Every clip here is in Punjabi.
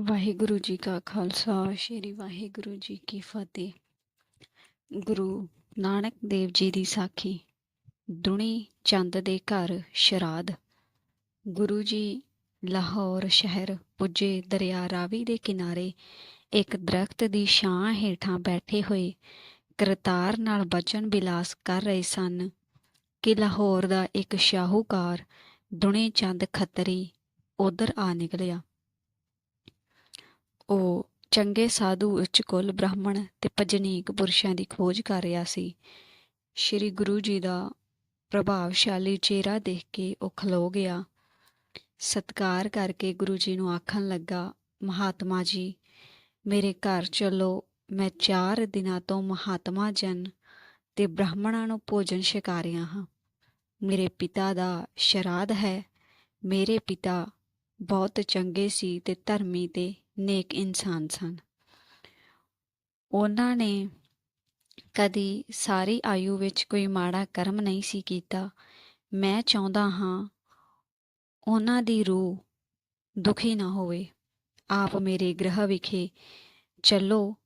ਵਾਹਿਗੁਰੂ ਜੀ ਕਾ ਖਾਲਸਾ, ਸ੍ਰੀ ਵਾਹਿਗੁਰੂ ਜੀ ਕੀ ਫਤਿਹ। ਗੁਰੂ ਨਾਨਕ ਦੇਵ ਜੀ ਦੀ ਸਾਖੀ ਦੁਣੀ ਚੰਦ ਦੇ ਘਰ ਸ਼ਰਾਧ। ਗੁਰੂ ਜੀ ਲਾਹੌਰ ਸ਼ਹਿਰ ਪੁੱਜੇ ਦਰਿਆ ਰਾਵੀ ਦੇ ਕਿਨਾਰੇ, ਇੱਕ ਦਰਖਤ ਦੀ ਛਾਂ ਹੇਠਾਂ ਬੈਠੇ ਹੋਏ ਕਰਤਾਰ ਨਾਲ ਬਚਨ ਬਿਲਾਸ ਕਰ ਰਹੇ ਸਨ ਕਿ ਲਾਹੌਰ ਦਾ ਇੱਕ ਸ਼ਾਹੂਕਾਰ ਦੁਣੀ ਚੰਦ ਖੱਤਰੀ ਉਧਰ ਆ ਨਿਕਲਿਆ। ਉਹ ਚੰਗੇ ਸਾਧੂ ਉੱਚ ਕੁਲ ਬ੍ਰਾਹਮਣ ਤੇ ਭਜਨੀਕ ਪੁਰਸ਼ਾਂ ਦੀ ਖੋਜ ਕਰ ਰਿਹਾ ਸੀ। ਸ੍ਰੀ ਗੁਰੂ ਜੀ ਦਾ ਪ੍ਰਭਾਵਸ਼ਾਲੀ ਚਿਹਰਾ ਦੇਖ ਕੇ ਉਹ ਖਲੋ ਗਿਆ। ਸਤਕਾਰ ਕਰਕੇ ਗੁਰੂ ਜੀ ਨੂੰ ਆਖਣ ਲੱਗਾ, ਮਹਾਤਮਾ ਜੀ, ਮੇਰੇ ਘਰ ਚਲੋ, ਮੈਂ 4 ਦਿਨਾਂ ਤੋਂ ਮਹਾਤਮਾ ਜਨ ਤੇ ਬ੍ਰਾਹਮਣਾਂ ਨੂੰ ਭੋਜਨ ਛਕਾ ਰਿਹਾ ਹਾਂ। ਮੇਰੇ ਪਿਤਾ ਦਾ ਸ਼ਰਾਧ ਹੈ। ਮੇਰੇ ਪਿਤਾ ਬਹੁਤ ਚੰਗੇ ਸੀ ਤੇ ਧਰਮੀ ਤੇ ਨੇਕ ਇਨਸਾਨ ਸਨ। ਉਹਨਾਂ ਨੇ ਕਦੀ ਸਾਰੀ ਆਯੂ ਵਿੱਚ ਕੋਈ ਮਾੜਾ ਕਰਮ ਨਹੀਂ ਸੀ ਕੀਤਾ। ਮੈਂ ਚਾਹੁੰਦਾ ਹਾਂ ਉਹਨਾਂ ਦੀ ਰੂਹ ਦੁਖੀ ਨਾ ਹੋਵੇ। ਆਪ ਮੇਰੇ ਗ੍ਰਹ ਵਿਖੇ ਚੱਲੋ।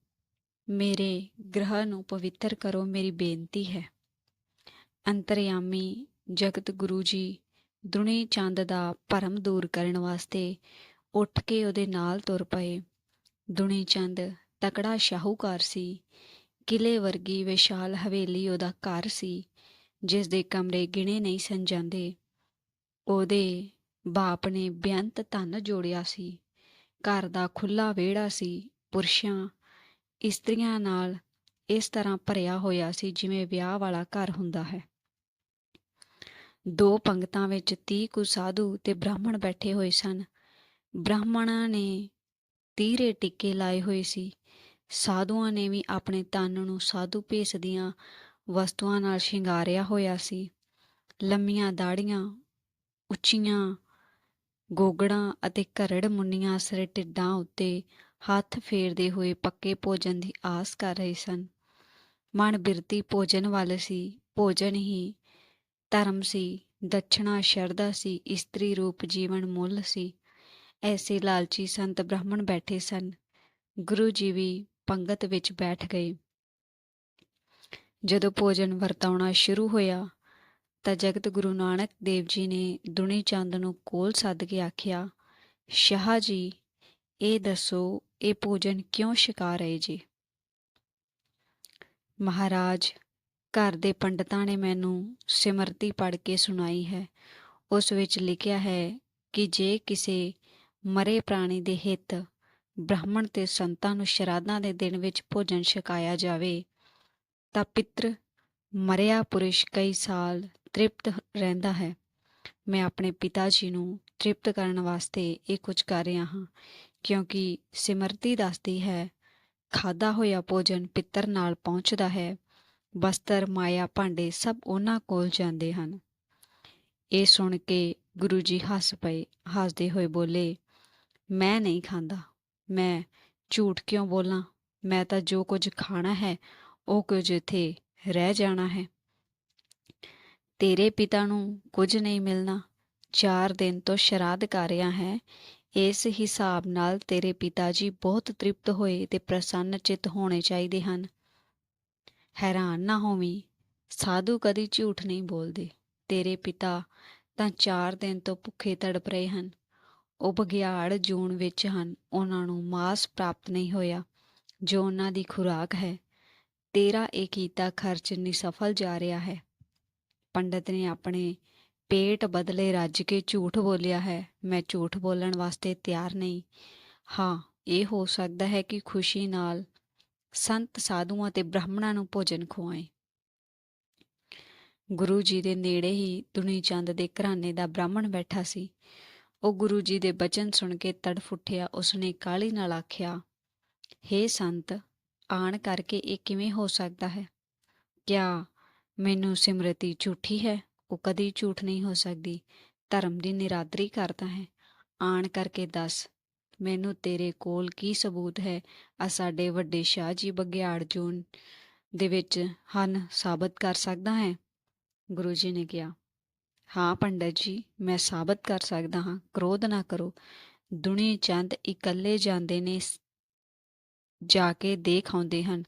ਮੇਰੇ ਗ੍ਰਹ ਨੂੰ ਪਵਿੱਤਰ ਕਰੋ, ਮੇਰੀ ਬੇਨਤੀ ਹੈ। ਅੰਤਰਯਾਮੀ ਜਗਤ ਗੁਰੂ ਜੀ ਦੁਨੀ ਚੰਦ ਦਾ ਭਰਮ ਦੂਰ ਕਰਨ ਵਾਸਤੇ ਉੱਠ ਕੇ ਉਹਦੇ ਨਾਲ ਤੁਰ ਪਏ। ਦੁਨੀ ਚੰਦ ਤਕੜਾ ਸ਼ਾਹੂਕਾਰ ਸੀ। ਕਿਲੇ ਵਰਗੀ ਵਿਸ਼ਾਲ ਹਵੇਲੀ ਉਹਦਾ ਘਰ ਸੀ, ਜਿਸ ਦੇ ਕਮਰੇ ਗਿਣੇ ਨਹੀਂ ਸਨ ਜਾਂਦੇ। ਉਹਦੇ ਬਾਪ ਨੇ ਬੇਅੰਤ ਧਨ ਜੋੜਿਆ ਸੀ। ਘਰ ਦਾ ਖੁੱਲਾ ਵਿਹੜਾ ਸੀ, ਪੁਰਸ਼ਾਂ, ਇਸਤਰੀਆਂ ਨਾਲ ਇਸ ਤਰ੍ਹਾਂ ਭਰਿਆ ਹੋਇਆ ਸੀ ਜਿਵੇਂ ਵਿਆਹ ਵਾਲਾ ਘਰ ਹੁੰਦਾ ਹੈ। ਦੋ ਪੰਗਤਾਂ ਵਿੱਚ 30 ਕੁ ਸਾਧੂ ਤੇ ਬ੍ਰਾਹਮਣ ਬੈਠੇ ਹੋਏ ਸਨ। ਬ੍ਰਾਹਮਣਾਂ ਨੇ ਤੀਰੇ ਟਿੱਕੇ ਲਾਏ ਹੋਏ ਸੀ। ਸਾਧੂਆਂ ਨੇ ਵੀ ਆਪਣੇ ਤਨ ਨੂੰ ਸਾਧੂ ਭੇਸ ਦੀਆਂ ਵਸਤੂਆਂ ਨਾਲ ਸ਼ਿੰਗਾਰਿਆ ਹੋਇਆ ਸੀ। ਲੰਮੀਆਂ ਦਾੜੀਆਂ ਉੱਚੀਆਂ ਗੋਗੜਾਂ ਅਤੇ ਘਰੜ ਮੁੰਨੀਆਂ ਸਿਰ ਟਿੱਡਾਂ ਉੱਤੇ ਹੱਥ ਫੇਰਦੇ ਹੋਏ ਪੱਕੇ ਭੋਜਨ ਦੀ ਆਸ ਕਰ ਰਹੇ ਸਨ। ਮਨ ਬਿਰਤੀ ਭੋਜਨ ਵੱਲ ਸੀ, ਭੋਜਨ ਹੀ ਧਰਮ ਸੀ, ਦਛਣਾ ਸ਼ਰਧਾ ਸੀ, ਇਸਤਰੀ ਰੂਪ ਜੀਵਨ ਮੁੱਲ ਸੀ। ਐਸੇ ਲਾਲਚੀ ਸੰਤ ਬ੍ਰਾਹਮਣ ਬੈਠੇ ਸਨ। ਗੁਰੂ ਜੀ ਵੀ ਪੰਗਤ ਵਿੱਚ ਬੈਠ ਗਏ। ਜਦੋਂ ਭੋਜਨ ਵਰਤਾਉਣਾ ਸ਼ੁਰੂ ਹੋਇਆ, ਤਾਂ ਜਗਤ ਗੁਰੂ ਨਾਨਕ ਦੇਵ ਜੀ ਨੇ ਦੁਨੀ ਚੰਦ ਨੂੰ ਕੋਲ ਸੱਦ ਕੇ ਆਖਿਆ, ਸ਼ਾਹ ਜੀ, ਇਹ ਦੱਸੋ, ਇਹ ਭੋਜਨ ਕਿਉਂ ਛਕਾ ਰਹੇ ਜੀ? ਮਹਾਰਾਜ, ਘਰ ਦੇ ਪੰਡਤਾਂ ਨੇ ਮੈਨੂੰ ਸਿਮਰਤੀ ਪੜ੍ਹ ਕੇ ਸੁਣਾਈ ਹੈ। ਉਸ ਵਿੱਚ ਲਿਖਿਆ ਹੈ ਕਿ ਜੇ ਕਿਸੇ ਮਰੇ ਪ੍ਰਾਣੀ ਦੇ ਹਿੱਤ, ਬ੍ਰਾਹਮਣ ਤੇ ਸੰਤਾਂ ਨੂੰ ਸ਼ਰਾਧਾਂ ਦੇ ਦਿਨ ਵਿੱਚ ਭੋਜਨ ਛਕਾਇਆ ਜਾਵੇ, ਤਾਂ ਪਿਤਰ ਮਰਿਆ ਪੁਰਸ਼ ਕਈ ਸਾਲ ਤ੍ਰਿਪਤ ਰਹਿੰਦਾ ਹੈ। ਮੈਂ ਆਪਣੇ ਪਿਤਾ ਜੀ ਨੂੰ ਤ੍ਰਿਪਤ ਕਰਨ ਵਾਸਤੇ ਇਹ ਕੁਝ ਕਰ ਰਿਹਾ ਹਾਂ, ਕਿਉਂਕਿ ਸਿਮਰਤੀ ਦੱਸਦੀ ਹੈ ਖਾਦਾ ਹੋਇਆ ਭੋਜਨ ਪਿੱਤਰ ਨਾਲ ਪਹੁੰਚਦਾ ਹੈ, ਬਸਤਰ, ਮਾਇਆ, ਭਾਂਡੇ ਸਭ ਉਹਨਾਂ ਕੋਲ ਜਾਂਦੇ ਹਨ। ਇਹ ਸੁਣ ਕੇ ਗੁਰੂ ਜੀ ਹੱਸ ਪਏ, ਹੱਸਦੇ ਹੋਏ ਬੋਲੇ ਮੈਂ ਨਹੀਂ ਖਾਂਦਾ। ਮੈਂ ਝੂਠ ਕਿਉਂ ਬੋਲਾਂ? ਮੈਂ ਤਾਂ ਜੋ ਕੁਝ ਖਾਣਾ ਹੈ, ਉਹ ਕੁਝ ਇੱਥੇ ਰਹਿ ਜਾਣਾ ਹੈ। ਤੇਰੇ ਪਿਤਾ ਨੂੰ ਕੁਝ ਨਹੀਂ ਮਿਲਣਾ। 4 ਦਿਨ ਤੋਂ ਸ਼ਰਾਧ ਕਰ ਰਿਹਾ ਹੈ। ਇਸ ਹਿਸਾਬ ਨਾਲ ਤੇਰੇ ਪਿਤਾ ਜੀ ਬਹੁਤ ਤ੍ਰਿਪਤ ਹੋਏ ਤੇ ਪ੍ਰਸੰਨ ਚਿੱਤ ਹੋਣੇ ਚਾਹੀਦੇ ਹਨ। ਹੈਰਾਨ ਨਾ ਹੋਵੀਂ, ਸਾਧੂ ਕਦੀ ਝੂਠ ਨਹੀਂ ਬੋਲਦੇ। ਤੇਰੇ ਪਿਤਾ ਤਾਂ 4 ਦਿਨ ਤੋਂ ਭੁੱਖੇ ਤੜਪ ਰਹੇ ਹਨ। ਉਹ ਬਗਿਆੜ ਜੂਨ ਵਿੱਚ ਹਨ। ਉਹਨਾਂ ਨੂੰ ਮਾਸ ਪ੍ਰਾਪਤ ਨਹੀਂ ਹੋਇਆ, ਜੋ ਉਹਨਾਂ ਦੀ ਖੁਰਾਕ ਹੈ। ਤੇਰਾ ਇਹ ਕੀਤਾ ਖਰਚ ਨਿਸਫਲ ਜਾ ਰਿਹਾ ਹੈ। ਪੰਡਤ ਨੇ ਆਪਣੇ ਪੇਟ ਬਦਲੇ ਰੱਜ ਕੇ ਝੂਠ ਬੋਲਿਆ ਹੈ। ਮੈਂ ਝੂਠ ਬੋਲਣ ਵਾਸਤੇ ਤਿਆਰ ਨਹੀਂ। ਹਾਂ, ਇਹ ਹੋ ਸਕਦਾ ਹੈ ਕਿ ਖੁਸ਼ੀ ਨਾਲ ਸੰਤ ਸਾਧੂਆਂ ਤੇ ਬ੍ਰਾਹਮਣਾਂ ਨੂੰ ਭੋਜਨ ਖਵਾਏ। ਗੁਰੂ ਜੀ ਦੇ ਨੇੜੇ ਹੀ ਦੁਨੀ ਚੰਦ ਦੇ ਘਰਾਣੇ ਦਾ ਬ੍ਰਾਹਮਣ ਬੈਠਾ ਸੀ। ਉਹ ਗੁਰੂ ਜੀ ਦੇ ਬਚਨ ਸੁਣ ਕੇ ਤੜਫ ਉੱਠਿਆ, ਉਸਨੇ ਕਾਲੀ ਨਾਲ ਆਖਿਆ हे ਸੰਤ, ਆਣ ਕਰਕੇ ਇਹ ਕਿਵੇਂ ਹੋ ਸਕਦਾ ਹੈ? ਕਿਆ ਮੈਨੂੰ ਸਿਮਰਤੀ ਝੂਠੀ ਹੈ? ਉਹ ਕਦੀ ਝੂਠ ਨਹੀਂ ਹੋ ਸਕਦੀ। ਧਰਮ ਦੀ ਨਿਰਾਦਰੀ ਕਰਦਾ ਹੈ। ਆਣ ਕਰਕੇ ਦੱਸ, ਮੈਨੂੰ ਤੇਰੇ ਕੋਲ ਕੀ ਸਬੂਤ ਹੈ? ਆ ਸਾਡੇ ਵੱਡੇ ਸ਼ਾਹ ਜੀ ਬਗਿਆੜ ਜੂਨ ਦੇ ਵਿੱਚ ਹਨ ਸਾਬਤ ਕਰ ਸਕਦਾ ਹੈ? ਗੁਰੂ ਜੀ ਨੇ ਕਿਹਾ ਹਾਂ ਪੰਡਤ ਜੀ, ਮੈਂ ਸਾਬਤ ਕਰ ਸਕਦਾ ਹਾਂ, ਕ੍ਰੋਧ ਨਾ ਕਰੋ। ਦੁਨੀ ਚੰਦ ਇਕੱਲੇ ਜਾਂਦੇ ਨੇ ਜਾ ਕੇ ਦੇਖ ਆਉਂਦੇ ਹਨ।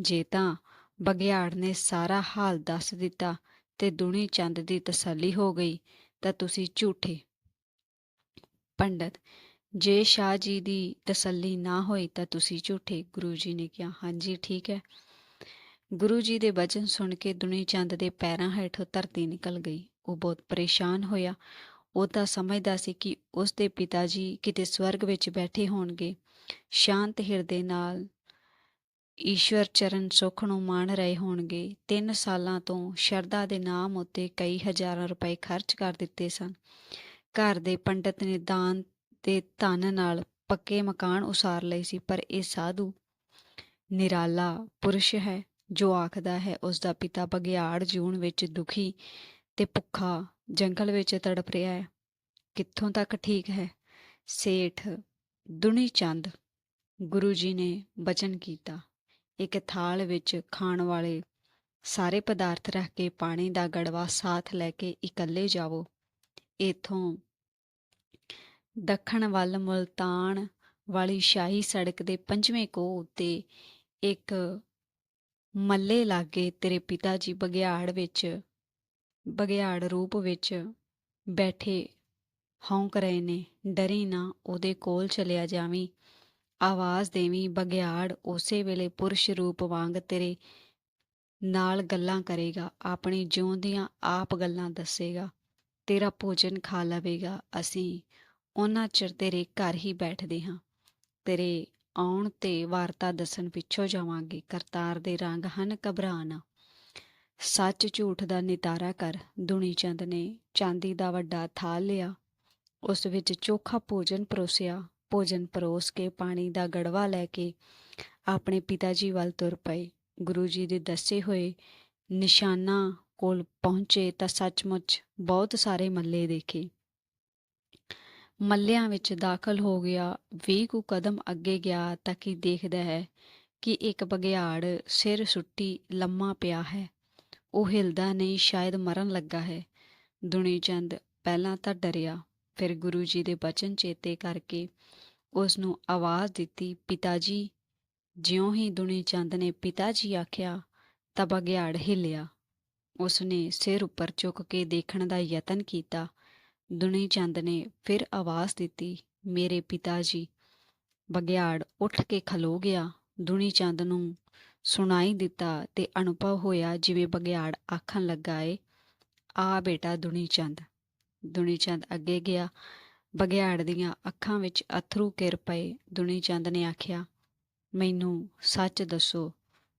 ਜੇ ਤਾਂ ਬਗਿਆੜ ਨੇ ਸਾਰਾ ਹਾਲ ਦੱਸ ਦਿੱਤਾ ਤੇ ਦੁਨੀ ਚੰਦ ਦੀ ਤਸੱਲੀ ਹੋ ਗਈ, ਤਾਂ ਤੁਸੀਂ ਝੂਠੇ। ਪੰਡਤ, ਜੇ ਸ਼ਾਹ ਜੀ ਦੀ ਤਸੱਲੀ ਨਾ ਹੋਈ, ਤਾਂ ਤੁਸੀਂ ਝੂਠੇ। ਗੁਰੂ ਜੀ ਨੇ ਕਿਹਾ, ਹਾਂਜੀ, ਠੀਕ ਹੈ। ਗੁਰੂ ਜੀ ਦੇ ਬਚਨ ਸੁਣ ਕੇ ਦੁਨੀ ਚੰਦ ਦੇ ਪੈਰਾਂ ਹੇਠੋਂ ਧਰਤੀ ਨਿਕਲ ਗਈ। ਉਹ ਬਹੁਤ ਪਰੇਸ਼ਾਨ ਹੋਇਆ। ਉਹ ਤਾਂ ਸਮਝਦਾ ਸੀ ਕਿ ਉਸ ਦੇ ਪਿਤਾ ਜੀ ਕਿਤੇ ਸਵਰਗ ਵਿੱਚ ਬੈਠੇ ਹੋਣਗੇ। ਸ਼ਾਂਤ ਹਿਰਦੇ ਨਾਲ ਈਸ਼ਵਰ ਚਰਨ ਸੁਖ ਨੂੰ ਮਾਣ ਰਹੇ ਹੋਣਗੇ। ਤਿੰਨ ਸਾਲਾਂ ਤੋਂ ਸ਼ਰਧਾ ਦੇ ਨਾਮ ਉੱਤੇ ਕਈ ਹਜ਼ਾਰਾਂ ਰੁਪਏ ਖਰਚ ਕਰ ਦਿੱਤੇ ਸਨ। ਘਰ ਦੇ ਪੰਡਤ ਨੇ ਦਾਨ ਦੇ ਧਨ ਨਾਲ ਪੱਕੇ ਮਕਾਨ ਉਸਾਰ ਲਏ ਸੀ, ਪਰ ਇਹ ਸਾਧੂ ਨਿਰਾਲਾ ਪੁਰਸ਼ ਹੈ ਜੋ ਆਖਦਾ ਹੈ ਉਸ ਦਾ ਪਿਤਾ ਬਗਿਆੜ ਜੂਨ ਵਿੱਚ ਦੁਖੀ ਤੇ ਭੁੱਖਾ ਜੰਗਲ ਵਿੱਚ ਤੜਪ ਰਿਹਾ ਹੈ। ਕਿੱਥੋਂ ਤੱਕ ਠੀਕ ਹੈ? ਸੇਠ ਦੁਨੀ ਚੰਦ ਗੁਰੂ ਜੀ ਨੇ ਬਚਨ ਕੀਤਾ। ਇੱਕ ਥਾਲ ਵਿੱਚ ਖਾਣ ਵਾਲੇ ਸਾਰੇ ਪਦਾਰਥ ਰੱਖ ਕੇ ਪਾਣੀ ਦਾ ਗੜਵਾ ਸਾਥ ਲੈ ਕੇ ਇਕੱਲੇ ਜਾਵੋ। ਇਥੋਂ ਦੱਖਣ ਵੱਲ ਮੁਲਤਾਨ ਵਾਲੀ ਸ਼ਾਹੀ ਸੜਕ ਦੇ ਪੰਜਵੇਂ ਕੋਹ ਉੱਤੇ ਇੱਕ ਮੱਲੇ ਲਾਗੇ ਤੇਰੇ ਪਿਤਾ ਜੀ ਬਗਿਆੜ ਵਿੱਚ ਬਗਿਆੜ ਰੂਪ ਵਿੱਚ ਬੈਠੇ ਹੌਂਕ ਰਹੇ ਨੇ। ਡਰੀ ਨਾ ਉਹਦੇ ਕੋਲ ਚਲਿਆ ਜਾਵੀਂ। ਆਵਾਜ਼ ਦੇਵੀਂ ਬਗਿਆੜ ਉਸੇ ਵੇਲੇ ਪੁਰਸ਼ ਰੂਪ ਵਾਂਗ ਤੇਰੇ ਨਾਲ ਗੱਲਾਂ ਕਰੇਗਾ, ਆਪਣੀ ਜਿਉਂਦਿਆਂ ਆਪ ਗੱਲਾਂ ਦੱਸੇਗਾ, ਤੇਰਾ ਭੋਜਨ ਖਾ ਲਵੇਗਾ। ਅਸੀਂ ਉਹਨਾਂ ਚਿਰ ਤੇਰੇ ਘਰ ਹੀ ਬੈਠਦੇ ਹਾਂ। ਤੇਰੇ ਆਉਣ ਤੇ ਵਾਰਤਾ ਦੱਸਣ ਪਿੱਛੋਂ ਜਾਵਾਂਗੇ। ਕਰਤਾਰ ਦੇ ਰੰਗ ਹਨ ਘਬਰਾ ਨਾ। ਸੱਚ ਝੂਠ ਦਾ ਨਿਤਾਰਾ ਕਰ ਦੁਨੀ ਚੰਦ ਨੇ ਚਾਂਦੀ ਦਾ ਵੱਡਾ ਥਾਲ ਲਿਆ। ਉਸ ਵਿੱਚ ਚੋਖਾ ਭੋਜਨ ਪਰੋਸਿਆ। ਭੋਜਨ ਪਰੋਸ ਕੇ ਪਾਣੀ ਦਾ ਗੜਵਾ ਲੈ ਕੇ ਆਪਣੇ ਪਿਤਾ ਜੀ ਵੱਲ ਤੁਰ ਪਏ। ਗੁਰੂ ਜੀ ਦੇ ਦੱਸੇ ਹੋਏ ਨਿਸ਼ਾਨਾ ਕੋਲ ਪਹੁੰਚੇ ਤਾਂ ਸੱਚਮੁੱਚ ਬਹੁਤ ਸਾਰੇ ਮੱਲੇ ਦੇਖੇ। ਮੱਲਿਆਂ ਵਿੱਚ ਦਾਖਲ ਹੋ ਗਿਆ। ਵੀਹ ਕੁ ਕਦਮ ਅੱਗੇ ਗਿਆ ਤਾਂ ਕੀ ਦੇਖਦਾ ਹੈ ਕਿ ਇੱਕ ਬਗਿਆੜ ਸਿਰ ਸੁੱਟੀ ਲੰਮਾ ਪਿਆ ਹੈ। ਉਹ ਹਿਲਦਾ ਨਹੀਂ, ਸ਼ਾਇਦ ਮਰਨ ਲੱਗਾ ਹੈ। ਦੁਨੀ ਚੰਦ ਪਹਿਲਾਂ ਤਾਂ ਡਰਿਆ, ਫਿਰ ਗੁਰੂ ਜੀ ਦੇ ਬਚਨ ਚੇਤੇ ਕਰਕੇ ਉਸ ਨੂੰ ਆਵਾਜ਼ ਦਿੱਤੀ ਪਿਤਾ ਜੀ ਜਿਉਂ ਹੀ ਦੁਨੀ ਚੰਦ ਨੇ ਪਿਤਾ ਜੀ ਆਖਿਆ, ਤਾਂ ਬਗਿਆੜ ਹਿੱਲਿਆ। ਉਸ ਨੇ ਸਿਰ ਉੱਪਰ ਚੁੱਕ ਕੇ ਦੇਖਣ ਦਾ ਯਤਨ ਕੀਤਾ। ਦੁਨੀ ਚੰਦ ਨੇ ਫਿਰ ਆਵਾਜ਼ ਦਿੱਤੀ, ਮੇਰੇ ਪਿਤਾ ਜੀ ਬਗਿਆੜ ਉੱਠ ਕੇ ਖਲੋ ਗਿਆ। ਦੁਨੀ ਚੰਦ ਨੂੰ ਸੁਣਾਈ ਦਿੱਤਾ ਤੇ ਅਨੁਭਵ ਹੋਇਆ ਜਿਵੇਂ ਬਗਿਆੜ ਆਖਣ ਲੱਗਾ ਏ, ਆ ਬੇਟਾ ਦੁਨੀ ਚੰਦ ਦੁਨੀ ਚੰਦ ਅੱਗੇ ਗਿਆ। ਬਗਿਆੜ ਦੀਆਂ ਅੱਖਾਂ ਵਿੱਚ ਅਥਰੂ ਕਿਰ ਪਏ। ਦੁਨੀ ਚੰਦ ਨੇ ਆਖਿਆ, ਮੈਨੂੰ ਸੱਚ ਦੱਸੋ,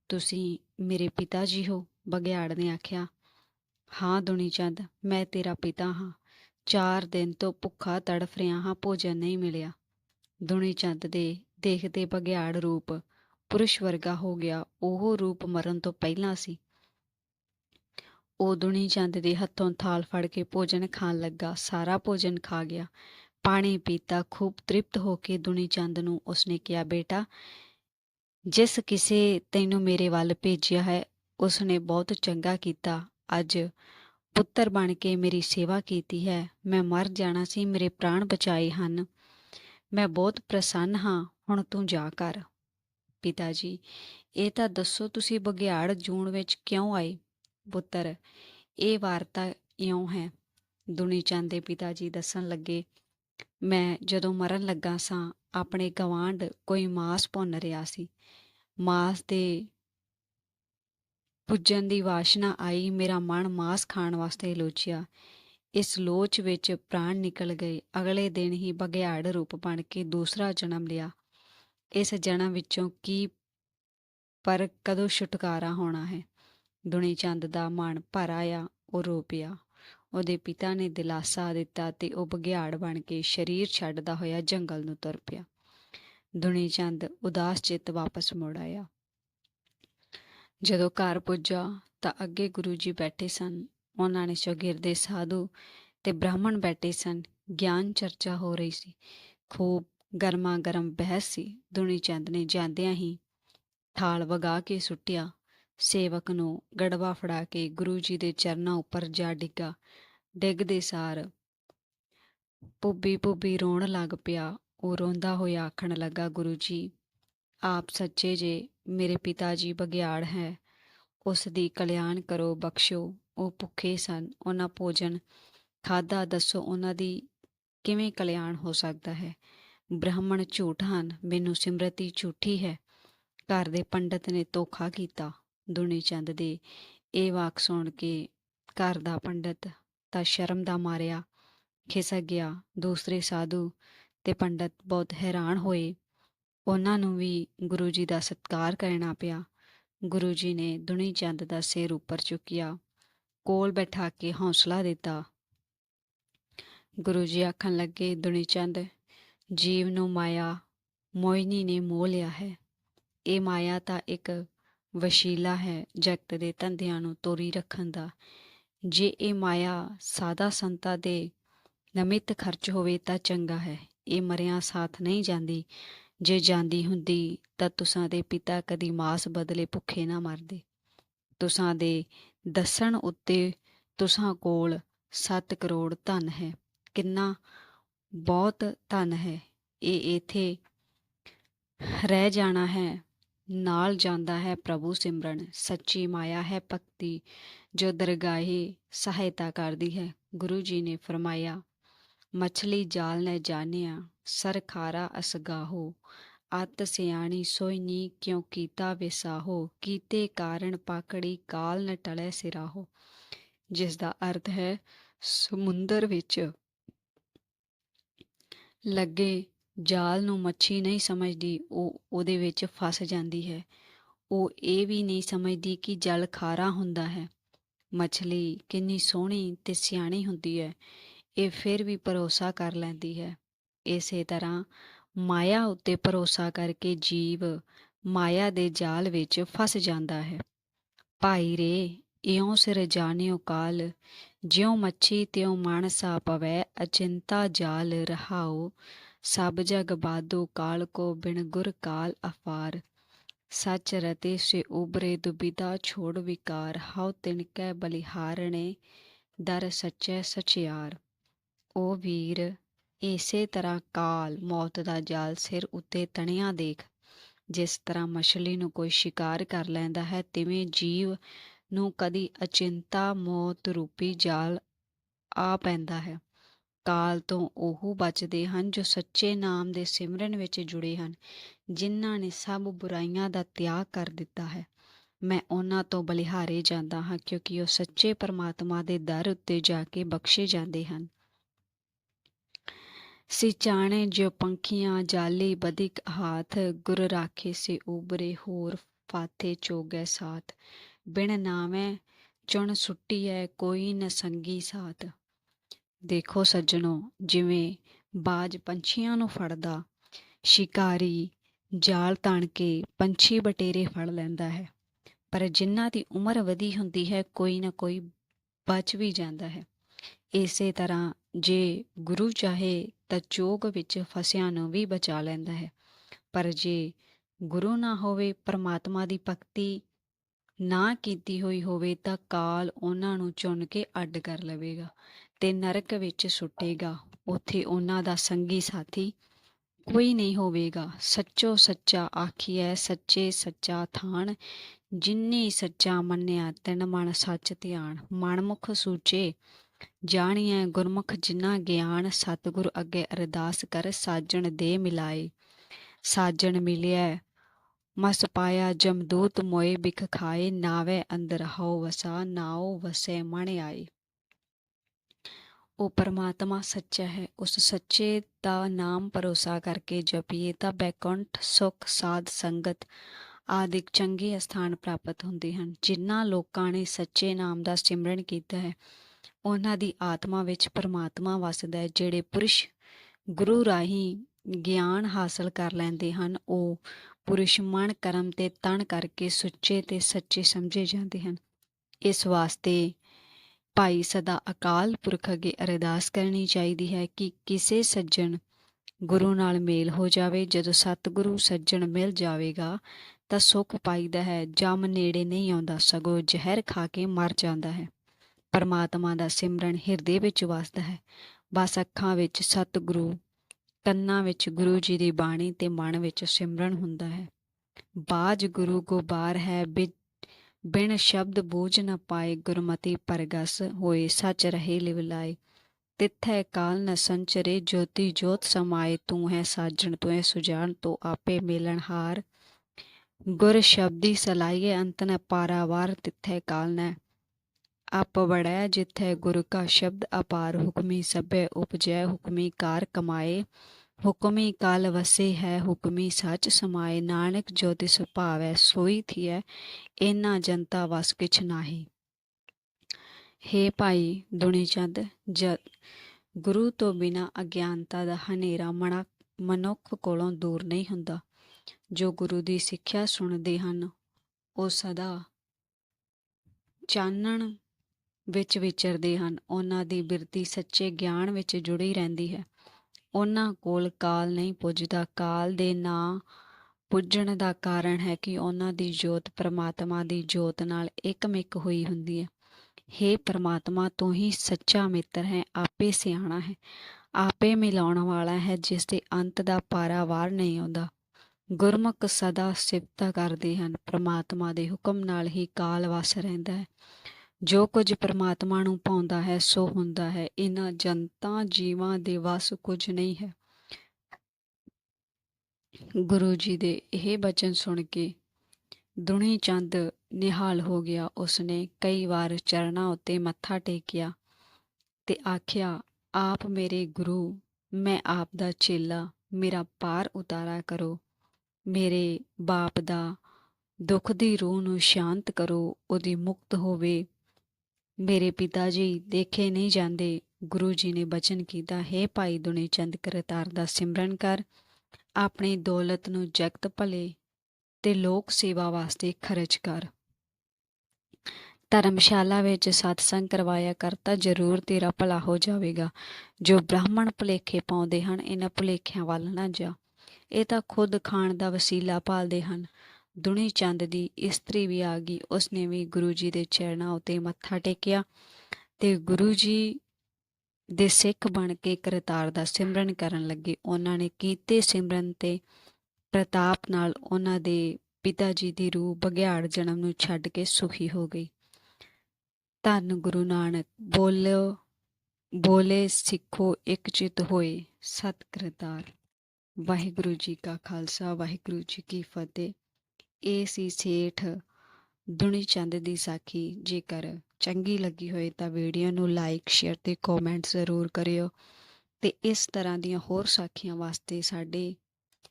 ਤੁਸੀਂ ਮੇਰੇ ਪਿਤਾ ਜੀ ਹੋ? ਬਗਿਆੜ ਨੇ ਆਖਿਆ, ਹਾਂ ਦੁਨੀ ਚੰਦ ਮੈਂ ਤੇਰਾ ਪਿਤਾ ਹਾਂ। ਚਾਰ ਦਿਨ ਤੋਂ ਭੁੱਖਾ ਤੜਫ ਰਿਹਾ ਹਾਂ, ਭੋਜਨ ਨਹੀਂ ਮਿਲਿਆ। ਦੁਨੀ ਚੰਦ ਦੇ ਦੇਖਦੇ ਬਗਿਆੜ ਰੂਪ ਪੁਰਸ਼ ਵਰਗਾ ਹੋ ਗਿਆ, ਉਹ ਰੂਪ ਮਰਨ ਤੋਂ ਪਹਿਲਾਂ ਸੀ। ਉਹ ਦੁਨੀ ਚੰਦ ਦੇ ਹੱਥੋਂ ਥਾਲ ਫੜ ਕੇ ਭੋਜਨ ਖਾਣ ਲੱਗਾ, ਸਾਰਾ ਭੋਜਨ ਖਾ ਗਿਆ। ਪਾਣੀ ਪੀਤਾ, ਖੂਬ ਤ੍ਰਿਪਤ ਹੋ ਕੇ ਦੁਨੀ ਚੰਦ ਨੂੰ ਉਸਨੇ ਕਿਹਾ, ਬੇਟਾ, ਜਿਸ ਕਿਸੇ ਤੈਨੂੰ ਮੇਰੇ ਵੱਲ ਭੇਜਿਆ ਹੈ, ਉਸਨੇ ਬਹੁਤ ਚੰਗਾ ਕੀਤਾ। ਅੱਜ ਪੁੱਤਰ ਬਣ ਕੇ ਮੇਰੀ ਸੇਵਾ ਕੀਤੀ ਹੈ। ਮੈਂ ਮਰ ਜਾਣਾ ਸੀ, ਮੇਰੇ ਪ੍ਰਾਣ ਬਚਾਏ ਹਨ। ਮੈਂ ਬਹੁਤ ਪ੍ਰਸੰਨ ਹਾਂ, ਹੁਣ ਤੂੰ ਜਾ ਕਰ। ਪਿਤਾ ਜੀ, ਇਹ ਤਾਂ ਦੱਸੋ ਤੁਸੀਂ ਬਗਿਆੜ ਜੂਨ ਵਿੱਚ ਕਿਉਂ ਆਏ ਪੁੱਤਰ? ਇਹ ਵਾਰਤਾ ਇਉਂ ਹੈ, ਦੁਨੀ ਚੰਦ ਦੇ ਪਿਤਾ ਜੀ ਦੱਸਣ ਲੱਗੇ, ਮੈਂ ਜਦੋਂ ਮਰਨ ਲੱਗਾ ਸਾਂ, ਆਪਣੇ ਗਵਾਂਢ ਕੋਈ ਮਾਸ ਭੁੰਨ ਰਿਹਾ ਸੀ। ਮਾਸ ਦੇ ਪੁੱਜਣ ਦੀ ਵਾਸ਼ਨਾ ਆਈ, ਮੇਰਾ ਮਨ ਮਾਸ ਖਾਣ ਵਾਸਤੇ ਲੋਚਿਆ। ਇਸ ਲੋਚ ਵਿੱਚ ਪ੍ਰਾਣ ਨਿਕਲ ਗਏ। ਅਗਲੇ ਦਿਨ ਹੀ ਬਗਿਆੜ ਰੂਪ ਬਣ ਕੇ ਦੂਸਰਾ ਜਨਮ ਲਿਆ। ਇਸ ਜਨਮ ਵਿੱਚੋਂ ਕੀ ਪਰ ਕਦੋਂ ਛੁਟਕਾਰਾ ਹੋਣਾ ਹੈ? ਦੁਨੀ ਚੰਦ ਦਾ ਮਨ ਭਰ ਆਇਆ, ਉਹ ਰੋ ਪਿਆ। ਉਹਦੇ ਪਿਤਾ ਨੇ ਦਿਲਾਸਾ ਦਿੱਤਾ ਤੇ ਉਹ ਬਗਿਆੜ ਬਣ ਕੇ ਸਰੀਰ ਛੱਡਦਾ ਹੋਇਆ ਜੰਗਲ ਨੂੰ ਤੁਰ ਪਿਆ। ਦੁਨੀ ਚੰਦ ਉਦਾਸ ਚਿੱਤ ਵਾਪਸ ਮੁੜ ਆਇਆ। ਜਦੋਂ ਘਰ ਪੁੱਜਾ ਤਾਂ ਅੱਗੇ ਗੁਰੂ ਜੀ ਬੈਠੇ ਸਨ। ਉਹਨਾਂ ਨੇ ਸ਼ਾਗਿਰਦੇ ਸਾਧੂ ਤੇ ਬ੍ਰਾਹਮਣ ਬੈਠੇ ਸਨ। ਗਿਆਨ ਚਰਚਾ ਹੋ ਰਹੀ ਸੀ। ਖੂਬ ਗਰਮਾ ਗਰਮ ਬਹਿਸ ਸੀ ਦੁਨੀ ਚੰਦ ਨੇ ਜਾਂਦਿਆਂ ਹੀ ਥਾਲ ਵਗਾ ਕੇ ਸੁੱਟਿਆ। ਸੇਵਕ ਨੂੰ ਗੜਵਾ ਫੜਾ ਕੇ ਗੁਰੂ ਜੀ ਦੇ ਚਰਨਾਂ ਉੱਪਰ ਜਾ ਡਿੱਗਾ। ਡਿੱਗਦੇ ਸਾਰ ਪੁੱਬੀ ਪੁੱਬੀ ਰੋਣ ਲੱਗ ਪਿਆ। ਉਹ ਰੋਂਦਾ ਹੋਇਆ ਆਖਣ ਲੱਗਾ ਗੁਰੂ ਜੀ ਆਪ ਸੱਚੇ ਜੇ ਮੇਰੇ ਪਿਤਾ ਜੀ ਬਗਿਆੜ ਹੈ। ਉਸ ਦੀ ਕਲਿਆਣ ਕਰੋ, ਬਖਸ਼ੋ। ਉਹ ਭੁੱਖੇ ਸਨ, ਉਹਨਾਂ ਭੋਜਨ ਖਾਦਾ ਦੱਸੋ, ਉਹਨਾਂ ਦੀ ਕਿਵੇਂ ਕਲਿਆਣ ਹੋ ਸਕਦਾ ਹੈ? ਬ੍ਰਾਹਮਣ ਝੂਠ ਹਨ ਮੈਨੂੰ ਸਿਮਰਤੀ ਝੂਠੀ ਹੈ। ਘਰ ਦੇ ਪੰਡਤ ਨੇ ਧੋਖਾ ਕੀਤਾ। ਦੁਨੀ ਚੰਦ ਦੇ ਇਹ ਵਾਕ ਸੁਣ ਕੇ ਘਰ ਦਾ ਪੰਡਤ ਤਾਂ ਸ਼ਰਮ ਦਾ ਮਾਰਿਆ, ਖਿਸਕ ਗਿਆ। ਦੂਸਰੇ ਸਾਧੂ ਤੇ ਪੰਡਤ ਬਹੁਤ ਹੈਰਾਨ ਹੋਏ। ਉਹਨਾਂ ਨੂੰ ਵੀ ਗੁਰੂ ਜੀ ਦਾ ਸਤਿਕਾਰ ਕਰਨਾ ਪਿਆ। ਗੁਰੂ ਜੀ ਨੇ ਦੁਨੀ ਚੰਦ ਦਾ ਸਿਰ ਉੱਪਰ ਚੁੱਕਿਆ, ਕੋਲ ਬੈਠਾ ਕੇ ਹੌਸਲਾ ਦਿੱਤਾ। ਗੁਰੂ ਜੀ ਆਖਣ ਲੱਗੇ, ਦੁਨੀ ਚੰਦ ਜੀਵ ਨੂੰ ਮਾਇਆ ਮੋਇਨੀ ਨੇ ਮੋਹ ਲਿਆ ਹੈ। ਇਹ ਮਾਇਆ ਤਾਂ ਇੱਕ ਵਸ਼ੀਲਾ ਹੈ ਜਗਤ ਦੇ ਧੰਦਿਆਂ ਨੂੰ ਤੋਰੀ ਰੱਖਣ ਦਾ। ਜੇ ਇਹ ਮਾਇਆ ਸਾਦਾ ਸੰਤਾ ਦੇ ਨਮਿਤ ਖਰਚ ਹੋਵੇ ਤਾਂ ਚੰਗਾ ਹੈ। ਇਹ ਮਰਿਆਂ ਸਾਥ ਨਹੀਂ ਜਾਂਦੀ। ਜੇ ਜਾਂਦੀ ਹੁੰਦੀ ਤਾਂ ਤੁਸਾਂ ਦੇ ਪਿਤਾ ਕਦੀ ਮਾਸ ਬਦਲੇ ਭੁੱਖੇ ਨਾ ਮਰਦੇ। ਤੁਸਾਂ ਦੇ ਦੱਸਣ ਉੱਤੇ ਤੁਸਾਂ ਕੋਲ 7 ਕਰੋੜ ਧਨ ਹੈ। ਕਿੰਨਾ ਬਹੁਤ ਧਨ ਹੈ। ਇਹ ਇੱਥੇ ਰਹਿ ਜਾਣਾ ਹੈ, ਨਾਲ ਜਾਂਦਾ ਹੈ ਪ੍ਰਭੂ ਸਿਮਰਨ। ਸੱਚੀ ਮਾਇਆ ਹੈ ਭਗਤੀ, ਜੋ ਦਰਗਾਹੇ ਸਹਾਇਤਾ ਕਰਦੀ ਹੈ। ਗੁਰੂ ਜੀ ਨੇ ਫਰਮਾਇਆ, ਮਛਲੀ ਜਾਲ ਨੇ ਜਾਣਿਆ ਸਰਖਾਰਾ ਅਸਗਾਹੋ। ਅਤ ਸਿਆਣੀ ਸੋਈ ਨੀ ਕਿਉ ਕੀਤਾ ਵਿਸਾਹੋ? ਕੀਤੇ ਕਾਰਨ ਪਾਕੜੀ ਕਾਲ ਨ ਟਲੇ ਸਿਰਾਹੋ। ਜਿਸ ਦਾ ਅਰਥ ਹੈ, ਸਮੁੰਦਰ ਵਿੱਚ ਲੱਗੇ, ਜਾਲ ਨੂੰ ਮੱਛੀ ਨਹੀਂ ਸਮਝਦੀ, ਉਹ ਉਹਦੇ ਵਿੱਚ ਫਸ ਜਾਂਦੀ ਹੈ। ਉਹ ਇਹ ਵੀ ਨਹੀਂ ਸਮਝਦੀ ਕਿ ਜਲ ਖਾਰਾ ਹੁੰਦਾ ਹੈ। ਮੱਛਲੀ ਕਿੰਨੀ ਸੋਹਣੀ ਤੇ ਸਿਆਣੀ ਹੁੰਦੀ ਹੈ। ਇਹ ਫਿਰ ਵੀ ਭਰੋਸਾ ਕਰ ਲੈਂਦੀ ਹੈ। ਇਸੇ ਤਰ੍ਹਾਂ ਮਾਇਆ ਉੱਤੇ ਭਰੋਸਾ ਕਰਕੇ ਜੀਵ ਮਾਇਆ ਦੇ ਜਾਲ ਵਿੱਚ ਫਸ ਜਾਂਦਾ ਹੈ। ਭਾਈ ਰੇ ਇਉਂ ਸਿਰ ਜਾਣਿਓ ਕਾਲ, ਜਿਉ ਮੱਛੀ ਤਿਉ ਮਾਨਸਾ ਪਵੈ ਅਚਿੰਤਾ ਜਾਲ ਰਹਾਓ ਸਭ ਜਗ ਬਾਦੋ ਕਾਲ ਕੋ ਬਿਨ ਗੁਰ ਕਾਲ ਅਫਾਰ। ਸਚ ਰਤੇ ਸੇ ਉਬਰੇ ਦੁਬਿਦਾ ਛੋੜ ਵਿਕਾਰ, ਹਉ ਤਿਨ ਕੈ ਦਰ ਸੱਚੈ ਸਚਿਆਰ। ਉਹ ਵੀਰ ਇਸੇ ਤਰ੍ਹਾਂ ਕਾਲ, ਮੌਤ ਦਾ ਜਾਲ ਸਿਰ ਉੱਤੇ ਤਣਿਆ ਦੇਖ। ਜਿਸ ਤਰ੍ਹਾਂ ਮਛਲੀ ਨੂੰ ਕੋਈ ਸ਼ਿਕਾਰ ਕਰ ਲੈਂਦਾ ਹੈ, ਤਿਵੇਂ ਜੀਵ ਨੂੰ ਕਦੀ ਅਚਿੰਤਾ ਮੌਤ ਰੂਪੀ ਜਾਲ ਆ ਪੈਂਦਾ ਹੈ। ਕਾਲ ਤੋਂ ਉਹ ਬਚਦੇ ਹਨ ਜੋ ਸੱਚੇ ਨਾਮ ਦੇ ਸਿਮਰਨ ਵਿੱਚ ਜੁੜੇ ਹਨ, ਜਿਨ੍ਹਾਂ ਨੇ ਸਭ ਬੁਰਾਈਆਂ ਦਾ ਤਿਆਗ ਕਰ ਦਿੱਤਾ ਹੈ। ਮੈਂ ਉਹਨਾਂ ਤੋਂ ਬਲਿਹਾਰੇ ਜਾਂਦਾ ਹਾਂ ਕਿਉਂਕਿ ਉਹ ਸੱਚੇ ਪਰਮਾਤਮਾ ਦੇ ਦਰ ਉੱਤੇ ਜਾ ਕੇ ਬਖਸ਼ੇ ਜਾਂਦੇ ਹਨ। ਸਿਚਾਣੇ ਜੋ ਪੰਖੀਆਂ ਜਾਲੀ ਬਦਿਕ ਹਾਥ, ਗੁਰ ਰਾਖੇ ਸੇ ਉਬਰੇ ਹੋਰ ਫਾਥੇ ਚੋਗੇ ਸਾਥ। ਬਿਨ ਨਾਵੇਂ ਚੁਣ ਸੁੱਟੀ ਹੈ ਕੋਈ ਨ ਸੰਗੀ ਸਾਥ। ਦੇਖੋ ਸੱਜਣੋ, ਜਿਵੇਂ ਬਾਜ ਪੰਛੀਆਂ ਨੂੰ ਫੜਦਾ, ਸ਼ਿਕਾਰੀ ਜਾਲ ਤਣ ਕੇ ਪੰਛੀ ਬਟੇਰੇ ਫੜ ਲੈਂਦਾ ਹੈ। ਪਰ ਜਿਨ੍ਹਾਂ ਦੀ ਉਮਰ ਵਧੀ ਹੁੰਦੀ ਹੈ, ਕੋਈ ਨਾ ਕੋਈ ਬਚ ਵੀ ਜਾਂਦਾ ਹੈ। ਇਸੇ ਤਰ੍ਹਾਂ ਜੇ ਗੁਰੂ ਚਾਹੇ ਤਾਂ ਚੋਗ ਵਿੱਚ ਫਸਿਆਂ ਨੂੰ ਵੀ ਬਚਾ ਲੈਂਦਾ ਹੈ। ਪਰ ਜੇ ਗੁਰੂ ਨਾ ਹੋਵੇ, ਪਰਮਾਤਮਾ ਦੀ ਭਗਤੀ ਨਾ ਕੀਤੀ ਹੋਈ ਹੋਵੇ ਤਾਂ ਕਾਲ ਉਹਨਾਂ ਨੂੰ ਚੁਣ ਕੇ ਅੱਡ ਕਰ ਲਵੇਗਾ ਤੇ ਨਰਕ ਵਿੱਚ ਸੁੱਟੇਗਾ। ਉੱਥੇ ਉਹਨਾਂ ਦਾ ਸੰਗੀ ਸਾਥੀ ਕੋਈ ਨਹੀਂ ਹੋਵੇਗਾ। ਸੱਚੋ ਸੱਚਾ ਆਖੀਐ, ਸੱਚੇ ਸੱਚਾ ਥਾਣ ਜਿਨਨੀ ਸੱਚਾ ਮੰਨਿਆ ਤਿਨ ਮਨ ਸੱਚ ਧਿਆਨ ਮਨਮੁਖ ਸੂਚੇ, ਜਾਣੀਐ ਗੁਰਮੁਖ ਜਿਨਾ ਗਿਆਨ, ਸਤਿਗੁਰ ਅੱਗੇ ਅਰਦਾਸ ਕਰ ਸਾਜਣ ਦੇ ਮਿਲਾਏ। ਸਾਜਣ ਮਿਲਿਆ ਮਸ ਪਾਇਆ ਜਮਦੂਤ ਮੋਏ ਬਿਖ ਖਾਏ, ਨਾਵੇ ਅੰਦਰ ਹਉ ਵਸਾ, ਨਾਉ ਵਸੇ ਮਣ ਆਏ। ਉਹ ਪਰਮਾਤਮਾ ਸੱਚਾ ਹੈ, ਉਸ ਸੱਚੇ ਦਾ ਨਾਮ ਭਰੋਸਾ ਕਰਕੇ ਜਪੀਏ ਤਾਂ ਬੈਕੁੰਠ, ਸੁਖ, ਸਾਧ, ਸੰਗਤ ਆਦਿਕ ਚੰਗੇ ਸਥਾਨ ਪ੍ਰਾਪਤ ਹੁੰਦੇ ਹਨ। ਜਿਨ੍ਹਾਂ ਲੋਕਾਂ ਨੇ ਸੱਚੇ ਨਾਮ ਦਾ ਸਿਮਰਨ ਕੀਤਾ ਹੈ, ਉਹਨਾਂ ਦੀ ਆਤਮਾ ਵਿੱਚ ਪਰਮਾਤਮਾ ਵਸਦਾ ਹੈ, ਜਿਹੜੇ ਪੁਰਸ਼ ਗੁਰੂ ਰਾਹੀਂ ਗਿਆਨ ਹਾਸਲ ਕਰ ਲੈਂਦੇ ਹਨ। ਉਹ ਪੁਰਸ਼ ਮਨ ਕਰਮ ਤੇ ਤਣ ਕਰਕੇ ਸੁੱਚੇ ਤੇ ਸੱਚੇ ਸਮਝੇ ਜਾਂਦੇ ਹਨ। ਇਸ ਵਾਸਤੇ ਭਾਈ ਸਦਾ ਅਕਾਲ ਪੁਰਖ ਅਗੇ ਅਰਦਾਸ ਕਰਨੀ ਚਾਹੀਦੀ ਹੈ ਕਿ ਕਿਸੇ ਸੱਜਣ ਗੁਰੂ ਨਾਲ ਮੇਲ ਹੋ ਜਾਵੇ। ਜਦੋਂ ਸਤਿਗੁਰੂ ਸੱਜਣ ਮਿਲ ਜਾਵੇਗਾ ਤਾਂ ਸੁਖ ਪਾਈਦਾ ਹੈ। ਜਮ ਨੇੜੇ ਨਹੀਂ ਆਉਂਦਾ, ਸਗੋਂ ਜ਼ਹਿਰ ਖਾ ਕੇ ਮਰ ਜਾਂਦਾ ਹੈ। ਪਰਮਾਤਮਾ ਦਾ ਸਿਮਰਨ ਹਿਰਦੇ ਵਿੱਚ ਵਸਦਾ ਹੈ। ਬਸ ਅੱਖਾਂ ਵਿੱਚ ਸਤਿਗੁਰੂ ਕੰਨਾਂ ਵਿੱਚ ਗੁਰੂ ਜੀ ਦੀ ਬਾਣੀ ਤੇ ਮਨ ਵਿੱਚ ਸਿਮਰਨ ਹੁੰਦਾ ਹੈ। ਬਾਜ ਗੁਰੂ ਗੋਬਾਰ ਹੈ, ਬਿ- ਬਿਨ ਸ਼ਬਦ ਬੂਝ ਨ ਪਾਏ ਗੁਰਮਤੀ ਪਰਗਸ ਹੋਏ, ਸੱਚ ਰਹੇ ਲਿਵ ਤਿੱਥੈ ਕਾਲ ਨ ਸੰਚਰੇ, ਜੋਤੀ ਜੋਤ ਸਮਾਏ, ਤੂੰ ਹੈ ਸਾਜਣ, ਤੂੰ ਹੈ ਸੁਜਾਨ ਤੂੰ ਆਪੇ ਮੇਲਣ ਹਾਰ। ਗੁਰ ਸ਼ਬਦੀ ਸਲਾਈਏ, ਅੰਤ ਨ ਪਾਰਾਵਾਰ, ਤਿੱਥੈ ਕਾਲ ਨ ਆਪ ਬੜੈ ਜਿੱਥੈ ਗੁਰ ਕਾ ਸ਼ਬਦ ਅਪਾਰ ਹੁਕਮੀ ਸਭੇ, ਉਪਜੈ ਹੁਕਮੀ ਕਾਰ ਕਮਾਏ। ਹੁਕਮੀ ਕਾਲ ਵਸੇ ਹੈ, ਹੁਕਮੀ ਸੱਚ ਸਮਾਏ, ਨਾਨਕ ਜੋ ਤਿਸ ਭਾਵੈ, ਸੋਈ ਥੀਐ ਇਨਾ ਜਨਤਾ ਵਸ ਕਿਛ ਨਾਹੀ। ਹੇ ਭਾਈ ਦੁਨੀ ਚੰਦ ਜ ਗੁਰੂ ਤੋਂ ਬਿਨਾ ਅਗਿਆਨਤਾ ਦਾ ਹਨੇਰਾ ਮਣਾ ਮਨੁੱਖ ਕੋਲੋਂ ਦੂਰ ਨਹੀਂ ਹੁੰਦਾ। ਜੋ ਗੁਰੂ ਦੀ ਸਿੱਖਿਆ ਸੁਣਦੇ ਹਨ, ਉਹ ਸਦਾ ਚਾਨਣ ਵਿੱਚ ਵਿਚਰਦੇ ਹਨ। ਉਹਨਾਂ ਦੀ ਬਿਰਤੀ ਸੱਚੇ ਗਿਆਨ ਵਿੱਚ ਜੁੜੀ ਰਹਿੰਦੀ ਹੈ। ਉਹਨਾਂ ਕੋਲ ਕਾਲ ਨਹੀਂ ਪੁੱਜਦਾ। ਕਾਲ ਦੇ ਨਾਂ ਪੁੱਜਣ ਦਾ ਕਾਰਨ ਹੈ ਕਿ ਉਹਨਾਂ ਦੀ ਜੋਤ ਪ੍ਰਮਾਤਮਾ ਦੀ ਜੋਤ ਨਾਲ ਇੱਕਮਿਕ ਹੋਈ ਹੁੰਦੀ ਹੈ। हे ਪ੍ਰਮਾਤਮਾ, ਤੂੰ ਹੀ ਸੱਚਾ ਮਿੱਤਰ ਹੈ, ਆਪੇ ਸਿਆਣਾ ਹੈ, ਆਪੇ ਮਿਲਾਉਣ ਵਾਲਾ ਹੈ, ਜਿਸ ਦੇ ਅੰਤ ਦਾ ਪਾਰਾਵਾਰ ਨਹੀਂ ਆਉਂਦਾ। ਗੁਰਮੁਖ ਸਦਾ ਸਿਫਤਾਂ ਕਰਦੇ ਹਨ, ਪ੍ਰਮਾਤਮਾ ਦੇ ਹੁਕਮ ਨਾਲ ਹੀ ਕਾਲ ਵਸ ਰਹਿੰਦਾ ਹੈ। ਜੋ ਕੁਝ ਪਰਮਾਤਮਾ ਨੂੰ ਪਾਉਂਦਾ ਹੈ, ਸੋ ਹੁੰਦਾ ਹੈ। ਇਹਨਾਂ ਜਨਤਾ ਜੀਵਾਂ ਦੇ ਵਸ ਕੁਝ ਨਹੀਂ ਹੈ। ਗੁਰੂ ਜੀ ਦੇ ਇਹ ਬਚਨ ਸੁਣ ਕੇ ਦੁਨੀ ਚੰਦ ਨਿਹਾਲ ਹੋ ਗਿਆ। ਉਸਨੇ ਕਈ ਵਾਰ ਚਰਨਾਂ ਉੱਤੇ ਮੱਥਾ ਟੇਕਿਆ ਤੇ ਆਖਿਆ, ਆਪ ਮੇਰੇ ਗੁਰੂ, ਮੈਂ ਆਪ ਦਾ ਚੇਲਾ, ਮੇਰਾ ਪਾਰ ਉਤਾਰਾ ਕਰੋ। ਮੇਰੇ ਬਾਪ ਦਾ ਦੁੱਖ ਦੀ ਰੂਹ ਨੂੰ ਸ਼ਾਂਤ ਕਰੋ, ਉਹਦੀ ਮੁਕਤ ਹੋਵੇ। ਮੇਰੇ ਪਿਤਾ ਜੀ ਦੇਖੇ ਨਹੀਂ ਜਾਂਦੇ। ਗੁਰੂ ਜੀ ਨੇ ਬਚਨ ਕੀਤਾ, ਹੈ ਭਾਈ ਦੁਨੀ ਚੰਦ ਕਰਤਾਰ ਦਾ ਸਿਮਰਨ ਕਰ। ਆਪਣੀ ਦੌਲਤ ਨੂੰ ਜਗਤ ਭਲੇ ਤੇ ਲੋਕ ਸੇਵਾ ਵਾਸਤੇ ਖਰਚ ਕਰ। ਧਰਮਸ਼ਾਲਾ ਵਿੱਚ ਸਤਸੰਗ ਕਰਵਾਇਆ ਕਰ ਤਾਂ ਜ਼ਰੂਰ ਤੇਰਾ ਭਲਾ ਹੋ ਜਾਵੇਗਾ। ਜੋ ਬ੍ਰਾਹਮਣ ਭੁਲੇਖੇ ਪਾਉਂਦੇ ਹਨ ਇਹਨਾਂ ਭੁਲੇਖਿਆਂ ਵੱਲ ਨਾ ਜਾ। ਇਹ ਤਾਂ ਖੁਦ ਖਾਣ ਦਾ ਵਸੀਲਾ ਪਾਲਦੇ ਹਨ। ਦੁਨੀ ਚੰਦ ਦੀ ਇਸਤਰੀ ਵੀ ਆ ਗਈ। ਉਸਨੇ ਵੀ ਗੁਰੂ ਜੀ ਦੇ ਚਰਨਾਂ ਉਤੇ ਮੱਥਾ ਟੇਕਿਆ ਤੇ ਗੁਰੂ ਜੀ ਦੇ ਸਿੱਖ ਬਣ ਕੇ ਕਰਤਾਰ ਦਾ ਸਿਮਰਨ ਕਰਨ ਲੱਗੇ। ਉਹਨਾਂ ਨੇ ਕੀਤੇ ਸਿਮਰਨ ਤੇ ਪ੍ਰਤਾਪ ਨਾਲ ਉਹਨਾਂ ਦੇ ਪਿਤਾ ਜੀ ਦੀ ਰੂਹ ਬਗਿਆੜ ਜਨਮ ਨੂੰ ਛੱਡ ਕੇ ਸੁਖੀ ਹੋ ਗਈ। ਧੰਨ ਗੁਰੂ ਨਾਨਕ ਬੋਲਿਓ ਬੋਲੇ ਸਿੱਖੋ, ਇੱਕ ਚਿਤ ਹੋਏ, ਸਤ ਕਰਤਾਰ। ਵਾਹਿਗੁਰੂ ਜੀ ਕਾ ਖਾਲਸਾ, ਵਾਹਿਗੁਰੂ ਜੀ ਕੀ ਫਤਿਹ। ਇਹ ਸੀ ਸੇਠ ਦੁਨੀ ਚੰਦ ਦੀ ਸਾਖੀ। ਜੇਕਰ ਚੰਗੀ ਲੱਗੀ ਹੋਏ ਤਾਂ ਵੀਡੀਓ ਨੂੰ ਲਾਈਕ ਸ਼ੇਅਰ ਤੇ ਕਮੈਂਟ ਜ਼ਰੂਰ ਕਰਿਓ। ਤੇ ਇਸ ਤਰ੍ਹਾਂ ਦੀਆਂ ਹੋਰ ਸਾਖੀਆਂ ਵਾਸਤੇ ਸਾਡੇ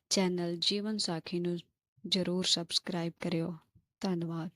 ਚੈਨਲ ਜੀਵਨ ਸਾਖੀ ਨੂੰ ਜ਼ਰੂਰ ਸਬਸਕ੍ਰਾਈਬ ਕਰਿਓ। ਧੰਨਵਾਦ।